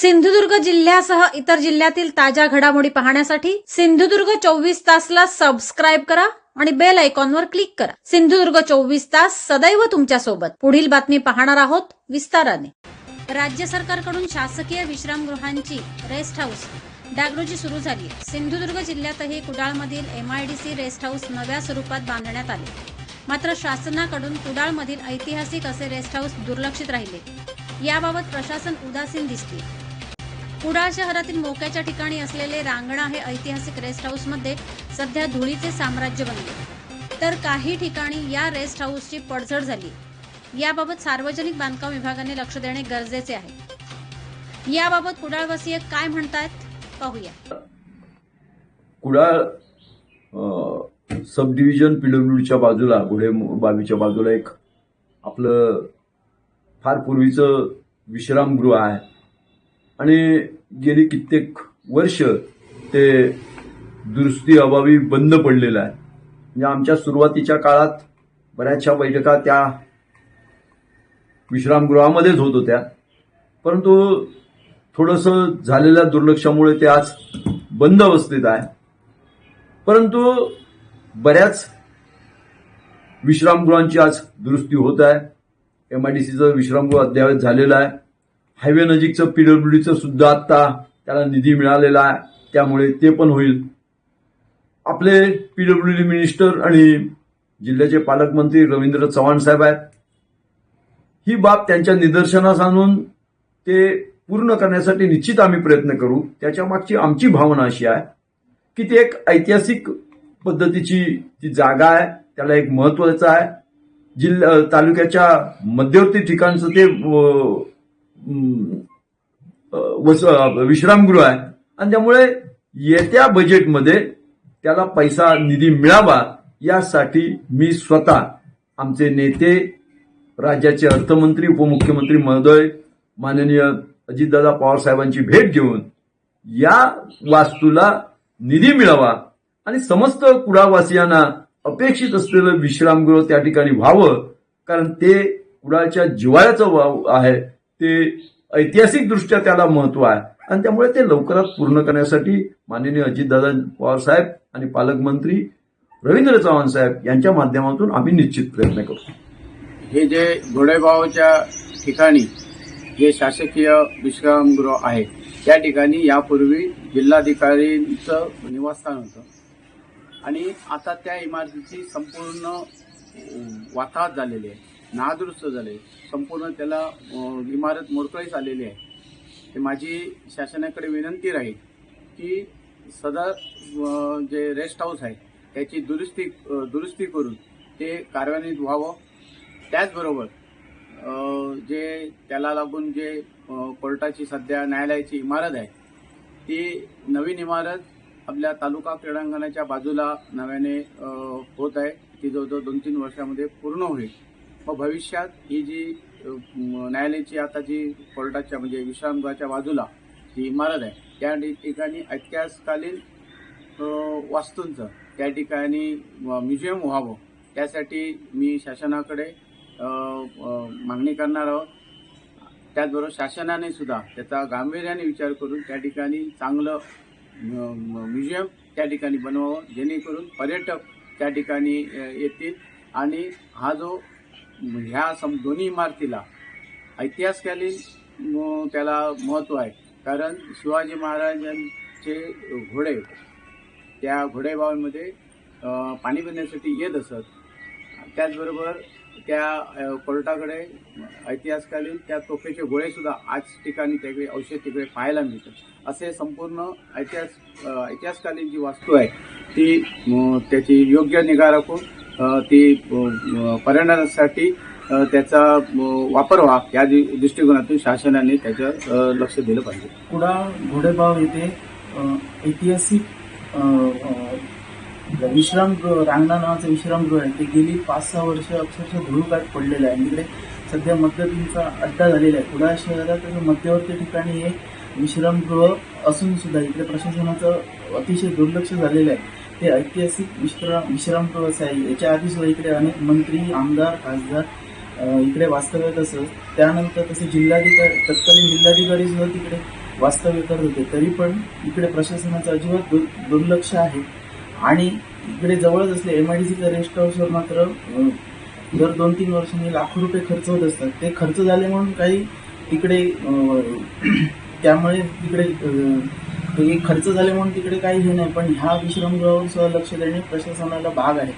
सिंधुदुर्ग जिल्ह्यासह इतर जिल्ह्यातील ताज्या घडामोडी पाहण्यासाठी सिंधुदुर्ग चोवीस तासला सबस्क्राईब करा आणि बेल आयकॉनवर क्लिक करा. सिंधुदुर्ग चोवीस तास सदैव तुमच्यासोबत पुढील बातमी पाहणार आहोत विस्ताराने. राज्य सरकारकडून शासकीय विश्रामगृहांची रेस्ट हाऊस डागडोजी सुरू झाली. सिंधुदुर्ग जिल्ह्यातही कुडाळमधील M I D C rest house नव्या स्वरूपात बांधण्यात आले. मात्र शासनाकडून कुडाळमधील ऐतिहासिक असे रेस्ट हाऊस दुर्लक्षित राहिले. याबाबत प्रशासन उदासीन दिसते. कुडाळ शहरातील मोक्याच्या ठिकाणी असलेले रांगणा हे ऐतिहासिक रेस्ट हाऊसमध्ये सध्या धुळीचे साम्राज्य बनले. तर काही ठिकाणी या रेस्ट हाऊसची पडझड झाली. याबाबत सार्वजनिक बांधकाम विभागाने लक्ष देणे गरजेचे आहे. याबाबत कुडाळवासीय काय म्हणतायत? पाहूया. कुडाळ सब डिव्हिजन पीडब्ल्यूडीच्या बाजूला पुढे बावीच्या बाजूला एक आपलं फार पूर्वीचं विश्रामगृह आहे. आणि गेली कित्येक वर्ष ते दुरुस्ती अभावी बंद पडलेलं आहे. म्हणजे आमच्या सुरुवातीच्या काळात बऱ्याचशा बैठका त्या विश्रामगृहामध्येच होत होत्या. परंतु थोडंसं झालेल्या दुर्लक्षामुळे ते आज बंद अवस्थेत आहे. परंतु बऱ्याच विश्रामगृहांची आज दुरुस्ती होत आहे. एम आय डी सीचं विश्रामगृह अद्ययावत झालेलं आहे. हायवे नजीकचं पीडब्ल्यूडीचं सुद्धा आता त्याला निधी मिळालेला आहे. त्यामुळे ते पण होईल. आपले पीडब्ल्यूडी मिनिस्टर आणि जिल्ह्याचे पालकमंत्री रवींद्र चव्हाण साहेब आहेत. ही बाब त्यांच्या निदर्शनास आणून ते पूर्ण करण्यासाठी निश्चित आम्ही प्रयत्न करू. त्याच्या मागची आमची भावना अशी आहे की ती एक ऐतिहासिक पद्धतीची ती जागा आहे. त्याला एक महत्वाचं आहे. जिल्हा तालुक्याच्या मध्यवर्ती ठिकाणचं ते विश्रामगृह आहे. आणि त्यामुळे येत्या बजेटमध्ये त्याला पैसा निधी मिळावा यासाठी मी स्वतः आमचे नेते राज्याचे अर्थमंत्री उपमुख्यमंत्री महोदय माननीय अजितदादा पवार साहेबांची भेट घेऊन या वास्तूला निधी मिळावा. आणि समस्त कुडाळवासियांना अपेक्षित असलेलं विश्रामगृह त्या ठिकाणी व्हावं कारण ते कुडाळच्या जिवाळ्याचं वाव आहे. ते ऐतिहासिकदृष्ट्या त्याला महत्त्व आहे. आणि त्यामुळे ते लवकरात पूर्ण करण्यासाठी माननीय अजितदादा पवार साहेब आणि पालकमंत्री रवींद्र चव्हाण साहेब यांच्या माध्यमातून आम्ही निश्चित प्रयत्न करू. हे जे घोडेबावच्या ठिकाणी जे शासकीय विश्रामगृह आहे त्या ठिकाणी यापूर्वी जिल्हाधिकारींचं निवासस्थान होतं. आणि आता त्या इमारतीची संपूर्ण वाताहत झालेली आहे. नादुरुस्त झाले. संपूर्ण त्याला इमारत मोडकळीस आलेली आहे. ते माझी शासनाकडे विनंती राहील की सदर जे रेस्ट हाऊस आहे त्याची दुरुस्ती दुरुस्ती करून ते कार्यान्वित व्हावं. त्याचबरोबर जे त्याला लागून जे कोर्टाची सध्या न्यायालयाची इमारत आहे ती नवीन इमारत आपल्या तालुका क्रीडांगणाच्या बाजूला नव्याने होत आहे. ती जवळजवळ दोन तीन वर्षामध्ये पूर्ण होईल. मग भविष्यात ही जी न्यायालयाची आता जी कोर्टाच्या म्हणजे विश्रामगृहाच्या बाजूला जी इमारत आहे त्या ठिकाणी ऐतिहासकालीन वास्तूंचं त्या ठिकाणी म्युझियम व्हावं त्यासाठी मी शासनाकडे मागणी करणार आहोत. त्याचबरोबर शासनाने सुद्धा त्याचा गांभीर्याने विचार करून त्या ठिकाणी चांगलं म्युझियम त्या ठिकाणी बनवावं जेणेकरून पर्यटक त्या ठिकाणी येतील. आणि हा जो ह्या सम दोन्ही इमारतीला ऐतिहासिककालीन त्याला महत्त्व आहे. कारण शिवाजी महाराजांचे घोडे त्या घोडेबावांमध्ये पाणी पिण्यासाठी येत असत. त्याचबरोबर त्या कोर्टाकडे ऐतिहासकालीन त्या तोफेचे गोळेसुद्धा आज ठिकाणी त्याकडे औषध तिकडे पाहायला मिळतात. असे संपूर्ण ऐतिहास ऐतिहासकालीन जी वास्तू आहे ती त्याची योग्य निगा राखून ती पर्यटनासाठी त्याचा वापर व्हा या दृ- दृष्टिकोनातून शासनाने त्याच्यावर लक्ष दिलं पाहिजे. कुडा घोडेबाव येथे ऐतिहासिक विश्रामगृह रांगणा नावाचं विश्रामगृह आहे. ते गेली पाच सहा वर्ष अक्षरशः धुळूकाट पडलेलं आहे. तिकडे सध्या मध्यतींचा अड्डा झालेला आहे. कुडा शहरात मध्यवर्ती ठिकाणी हे विश्रामगृह असून सुद्धा इकडे प्रशासनाचं अतिशय दुर्लक्ष झालेलं आहे. ते ऐतिहासिक विश्राम विश्रामप्रवास आहे. याच्या आधी सुद्धा इकडे अनेक मंत्री आमदार खासदार इकडे वास्तव्यात असत त्यानंतर तसे जिल्हाधिकारी तत्कालीन जिल्हाधिकारी सुद्धा तिकडे वास्तव्य करत होते. तरी पण इकडे प्रशासनाचं अजिबात दु दुर्लक्ष आहे. आणि इकडे जवळच असले एम आय डी सीच्या रेस्ट हाऊसवर मात्र दर दोन तीन वर्षांनी लाखो रुपये खर्च होत असतात. ते खर्च झाले म्हणून काही तिकडे त्यामुळे तिकडे हे खर्च झाले म्हणून तिकडे काही हे नाही पण ह्या विश्रामगृहावर लक्ष देणे प्रशासनाला भाग आहे.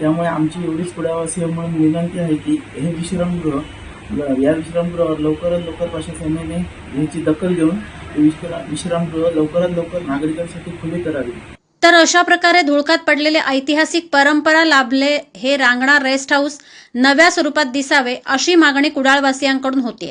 त्यामुळे आमची एवढीच पुढावासी म्हणून विनंती आहे की हे विश्रामगृह या विश्रामगृहावर लवकरात लवकर प्रशासनाने याची दखल घेऊन विश्रामगृह लवकरात लवकर नागरिकांसाठी खुले करावी. तर अशा प्रकारे धुळकात पडलेले ऐतिहासिक परंपरा लाभले हे रांगणा रेस्ट हाऊस नव्या स्वरूपात दिसावे अशी मागणी कुडाळवासियांकडून होतीये.